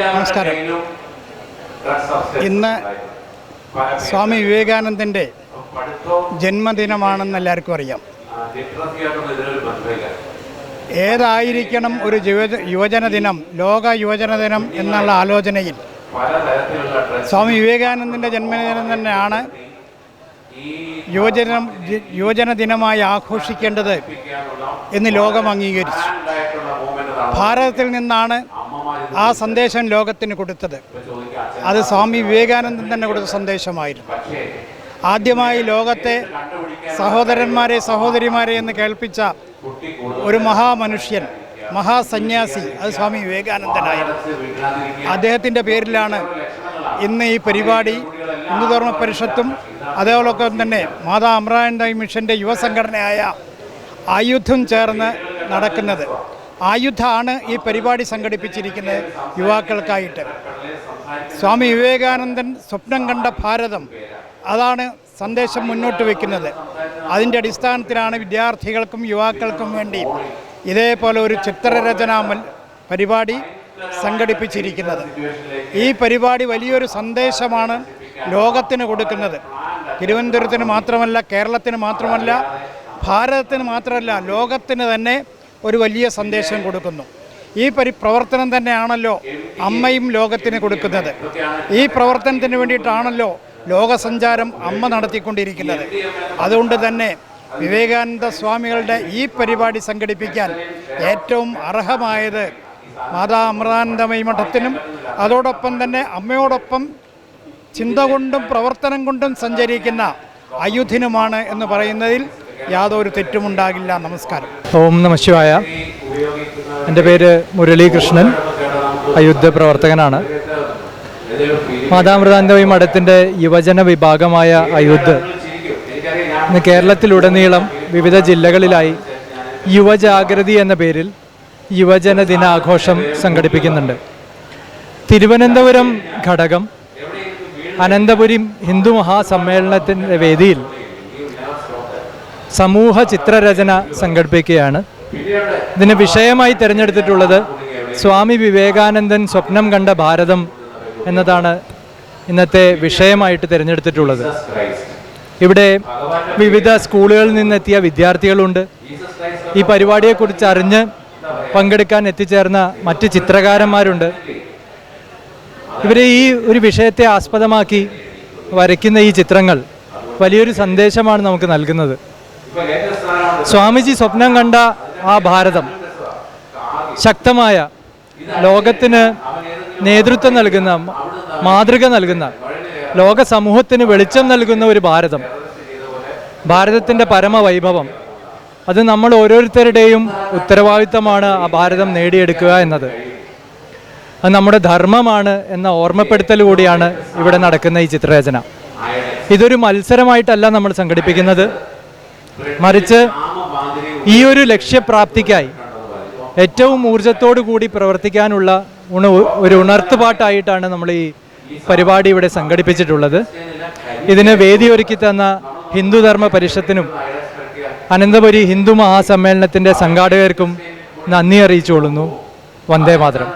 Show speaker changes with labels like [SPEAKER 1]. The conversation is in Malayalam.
[SPEAKER 1] നമസ്കാരം. ഇന്ന് സ്വാമി വിവേകാനന്ദന്റെ ജന്മദിനമാണെന്ന് എല്ലാവർക്കും അറിയാം. ഏതായിരിക്കണം ഒരു യുവജന ദിനം ലോക യുവജന ദിനം എന്നുള്ള ആലോചനയിൽ? സ്വാമി വിവേകാനന്ദന്റെ ജന്മദിനം തന്നെയാണ് യുവജന യുവജന ദിനമായി ആഘോഷിക്കേണ്ടത് എന്ന് ലോകം അംഗീകരിച്ചു. ഭാരതത്തിൽ നിന്നാണ് ആ സന്ദേശം ലോകത്തിന് കൊടുത്തത്. അത് സ്വാമി വിവേകാനന്ദൻ തന്നെ കൊടുത്ത സന്ദേശമായിരുന്നു. ആദ്യമായി ലോകത്തെ സഹോദരന്മാരെ സഹോദരിമാരെ എന്ന് കേൾപ്പിച്ച ഒരു മഹാമനുഷ്യൻ മഹാസന്യാസി അത് സ്വാമി വിവേകാനന്ദനായിരുന്നു. അദ്ദേഹത്തിന്റെ പേരിലാണ് ഇന്ന് ഈ പരിപാടി ഹിന്ദുധർമ്മ പരിഷത്തും അതേപോലൊപ്പം തന്നെ മാതാ അമ്രാനന്ദ മിഷന്റെ യുവസംഘടനയായ ആയുധം ചേർന്ന് നടക്കുന്നത്. ആയുധാണ് ഈ പരിപാടി സംഘടിപ്പിച്ചിരിക്കുന്നത് യുവാക്കൾക്കായിട്ട്. സ്വാമി വിവേകാനന്ദൻ സ്വപ്നം കണ്ട ഭാരതം അതാണ് സന്ദേശം മുന്നോട്ട് വയ്ക്കുന്നത് അതിന്റെ അടിസ്ഥാനത്തിലാണ് വിദ്യാർത്ഥികൾക്കും യുവാക്കൾക്കും വേണ്ടി ഇതേപോലെ ഒരു ചിത്രരചനാമൽ പരിപാടി സംഘടിപ്പിച്ചിരിക്കുന്നത്. ഈ പരിപാടി വലിയൊരു സന്ദേശമാണ് ലോകത്തിന് കൊടുക്കുന്നത്. തിരുവനന്തപുരത്തിന് മാത്രമല്ല കേരളത്തിന് മാത്രമല്ല ഭാരതത്തിന് മാത്രമല്ല ലോകത്തിന് തന്നെ ഒരു വലിയ സന്ദേശം കൊടുക്കുന്നു. ഈ പരി പ്രവർത്തനം തന്നെയാണല്ലോ അമ്മയും ലോകത്തിന് കൊടുക്കുന്നത്. ഈ പ്രവർത്തനത്തിന് വേണ്ടിയിട്ടാണല്ലോ ലോകസഞ്ചാരം അമ്മ നടത്തിക്കൊണ്ടിരിക്കുന്നത്. അതുകൊണ്ട് തന്നെ വിവേകാനന്ദ സ്വാമികളുടെ ഈ പരിപാടി സംഘടിപ്പിക്കാൻ ഏറ്റവും അർഹമായത് മാതാ അമൃതാനന്ദമയി മഠത്തിനും അതോടൊപ്പം തന്നെ അമ്മയോടൊപ്പം ചിന്ത കൊണ്ടും പ്രവർത്തനം കൊണ്ടും സഞ്ചരിക്കുന്ന അയുധിനുമാണ് എന്ന് പറയുന്നതിൽ യാതൊരു തെറ്റുമുണ്ടാകില്ല. നമസ്കാരം.
[SPEAKER 2] ഓം നമ ശിവായ. എന്റെ പേര് മുരളീകൃഷ്ണൻ. അയുദ്ധ പ്രവർത്തകനാണ്. മാതാമൃതാന്തവി മഠത്തിന്റെ യുവജന വിഭാഗമായ അയോധ്യ ഇന്ന് കേരളത്തിലുടനീളം വിവിധ ജില്ലകളിലായി യുവജാഗ്രതി എന്ന പേരിൽ യുവജന ദിനാഘോഷം സംഘടിപ്പിക്കുന്നുണ്ട്. തിരുവനന്തപുരം ഘടകം അനന്തപുരി ഹിന്ദു മഹാസമ്മേളനത്തിന്റെ വേദിയിൽ സമൂഹ ചിത്രരചന സംഘടിപ്പിക്കുകയാണ്. ഇതിന് വിഷയമായി തിരഞ്ഞെടുത്തിട്ടുള്ളത് സ്വാമി വിവേകാനന്ദൻ സ്വപ്നം കണ്ട ഭാരതം എന്നതാണ് ഇന്നത്തെ വിഷയമായിട്ട് തിരഞ്ഞെടുത്തിട്ടുള്ളത്. ഇവിടെ വിവിധ സ്കൂളുകളിൽ നിന്നെത്തിയ വിദ്യാർത്ഥികളുണ്ട്. ഈ പരിപാടിയെക്കുറിച്ച് അറിഞ്ഞ് പങ്കെടുക്കാൻ എത്തിച്ചേർന്ന മറ്റ് ചിത്രകാരന്മാരുണ്ട്. ഇവരെ ഈ ഒരു വിഷയത്തെ ആസ്പദമാക്കി വരയ്ക്കുന്ന ഈ ചിത്രങ്ങൾ വലിയൊരു സന്ദേശമാണ് നമുക്ക് നൽകുന്നത്. സ്വാമിജി സ്വപ്നം കണ്ട ആ ഭാരതം ശക്തമായ ലോകത്തിന് നേതൃത്വം നൽകുന്ന മാതൃക നൽകുന്ന ലോക സമൂഹത്തിന് വെളിച്ചം നൽകുന്ന ഒരു ഭാരതം. ഭാരതത്തിന്റെ പരമവൈഭവം. അത് നമ്മൾ ഓരോരുത്തരുടെയും ഉത്തരവാദിത്തമാണ് ആ ഭാരതം നേടിയെടുക്കുക എന്നത്. അത് നമ്മുടെ ധർമ്മമാണ് എന്ന ഓർമ്മപ്പെടുത്തൽ കൂടിയാണ് ഇവിടെ നടക്കുന്ന ഈ ചിത്രരചന. ഇതൊരു മത്സരമായിട്ടല്ല നമ്മൾ സംഘടിപ്പിക്കുന്നത്. മറിച്ച് ഈ ഒരു ലക്ഷ്യപ്രാപ്തിക്കായി ഏറ്റവും ഊർജത്തോടു കൂടി പ്രവർത്തിക്കാനുള്ള ഉണ ഒരു ഉണർത്തുപാട്ടായിട്ടാണ് നമ്മൾ ഈ പരിപാടി ഇവിടെ സംഘടിപ്പിച്ചിട്ടുള്ളത്. ഇതിന് വേദിയൊരുക്കി തന്ന ഹിന്ദുധർമ്മ പരിഷത്തിനും അനന്തപുരി ഹിന്ദു മഹാസമ്മേളനത്തിന്റെ സംഘാടകർക്കും നന്ദി അറിയിച്ചുകൊള്ളുന്നു. വന്ദേ മാതരം.